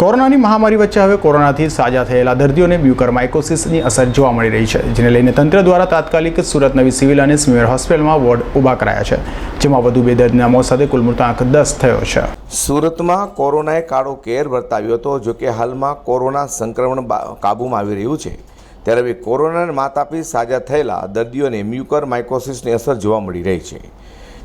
કોરોનાની મહામારી વચ્ચે હવે કોરોનાથી સાજા થયેલા દર્દીઓને બ્યુકરમાઇકોસિસની અસર જોવા મળી રહી છે, જેને લઈને તંત્ર દ્વારા તાત્કાલિક સુરત નવી સિવિલ અને સ્મીમેર હોસ્પિટલમાં વોર્ડ ઊભા કરાયા છે, જેમાં વધુ બે દર્દીના મોત સાથે કુલ મૃતાંક દસ થયો છે. સુરતમાં કોરોનાએ કાળો કેર વર્તાવ્યો હતો, જો કે હાલમાં કોરોના સંક્રમણ કાબૂમાં આવી રહ્યું છે. ત્યારે હવે કોરોનાને માત આપી સાજા થયેલા દર્દીઓને મ્યુકર માઇકોસિસની અસર જોવા મળી રહી છે.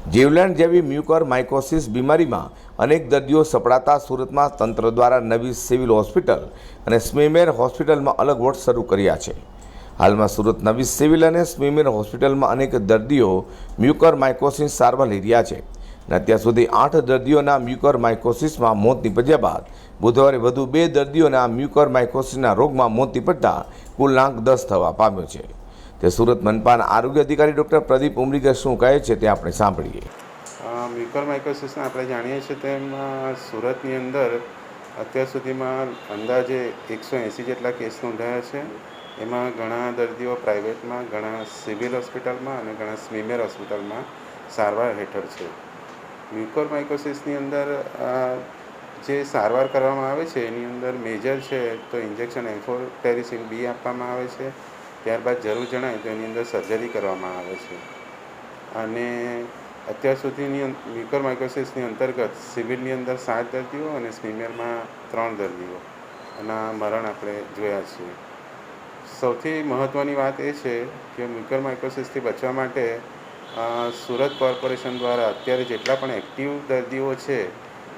જીવલેણ જેવી મ્યુકર માઇકોસિસ બીમારીમાં અનેક દર્દીઓ સપડાતા સુરતમાં તંત્ર દ્વારા નવી સિવિલ હોસ્પિટલ અને સ્મીમેર હોસ્પિટલમાં અલગ વોર્ડ શરૂ કર્યા છે. હાલમાં સુરત નવી સિવિલ અને સ્મીમેર હોસ્પિટલમાં અનેક દર્દીઓ મ્યુકર માઇકોસિસ સારવાર લઈ રહ્યા છે અને અત્યાર સુધી આઠ દર્દીઓના મ્યુકર માઇકોસિસમાં મોત નીપજ્યા બાદ બુધવારે વધુ બે દર્દીઓના મ્યુકર માઇકોસિસના રોગમાં મોત નીપજતા કુલ આંક દસ થવા પામ્યો છે. તે સુરત મનપાના આરોગ્ય અધિકારી ડૉક્ટર પ્રદીપ ઉમરીગર શું કહે છે તે આપણે સાંભળીએ. મ્યુકર માઇક્રોસિસને આપણે જાણીએ છીએ તેમ સુરતની અંદર અત્યાર સુધીમાં અંદાજે એકસો એંસી જેટલા કેસ નોંધાયા છે. એમાં ઘણા દર્દીઓ પ્રાઇવેટમાં, ઘણા સિવિલ હોસ્પિટલમાં અને ઘણા સ્મીમેર હોસ્પિટલમાં સારવાર હેઠળ છે. મ્યુકર માઇકોસિસની અંદર જે સારવાર કરવામાં આવે છે, એની અંદર મેજર છે તો ઇન્જેક્શન એમ્ફોટેરિસિન બી આપવામાં આવે છે. ત્યારબાદ જરૂર જણાય તો એની અંદર સર્જરી કરવામાં આવે છે. અને અત્યાર સુધીની મ્યુકર માઇકોસિસની અંતર્ગત સિવિલની અંદર સાત દર્દીઓ અને સ્મીમેરમાં ત્રણ દર્દીઓ. એના મરણ આપણે જોયા છીએ સૌથી મહત્ત્વની વાત એ છે કે મ્યુકર માઇકોસિસથી બચવા માટે સુરત કોર્પોરેશન દ્વારા અત્યારે જેટલા પણ એક્ટિવ દર્દીઓ છે,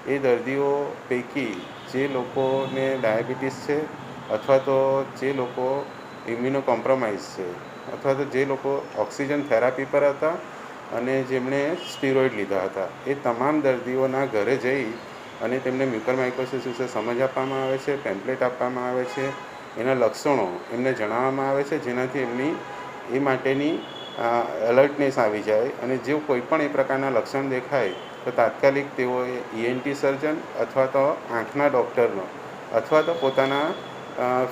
એ દર્દીઓ પૈકી જે લોકોને ડાયાબિટીસ છે અથવા તો જે લોકો ઇમ્યુનો કોમ્પ્રોમાઇઝ છે. અથવા તો જે લોકો ઓક્સિજન થેરાપી પર હતા અને જેમણે સ્ટીરોઇડ લીધા હતા. એ તમામ દર્દીઓના ઘરે જઈ અને તેમને મ્યુકર માઇકોસિસ વિશે સમજ આપવામાં આવે છે, પેમ્પલેટ આપવામાં આવે છે. એના લક્ષણો એમને જણાવવામાં આવે છે, જેનાથી એમની, એ માટેની એલર્ટનેસ આવી જાય અને જે કોઈ પણ એ પ્રકારના લક્ષણ દેખાય, તો તાત્કાલિક તેઓએ ઈએનટી સર્જન અથવા તો આંખના ડૉક્ટરનો અથવા તો પોતાના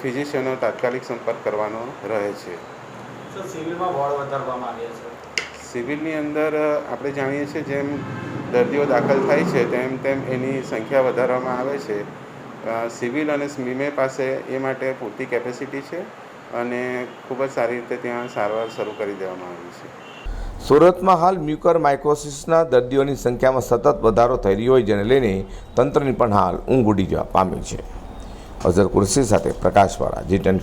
ફિઝિશિયનનો તાત્કાલિક સંપર્ક કરવાનો રહે છે. સર સિવિલમાં વોર્ડ વધારવામાં આવ્યા છે. સિવિલની અંદર આપણે જાણીએ છીએ જેમ દર્દીઓ દાખલ થાય છે તેમ તેમ એની સંખ્યા વધારવામાં આવે છે. સિવિલ અને સ્મીમે પાસે એ માટે પૂરતી કેપેસિટી છે અને ખૂબ જ સારી રીતે ત્યાં સારવાર શરૂ કરી દેવામાં આવી છે. સુરતમાં હાલ મ્યુકર માઇકોસિસના દર્દીઓની સંખ્યામાં સતત વધારો થઈ રહ્યો હોય જેને લઈને તંત્રની પણ હાલ ઊંઘ ઉડી જવા પામી છે. અઝર કુરશી સાથે પ્રકાશવાળા જી ટેન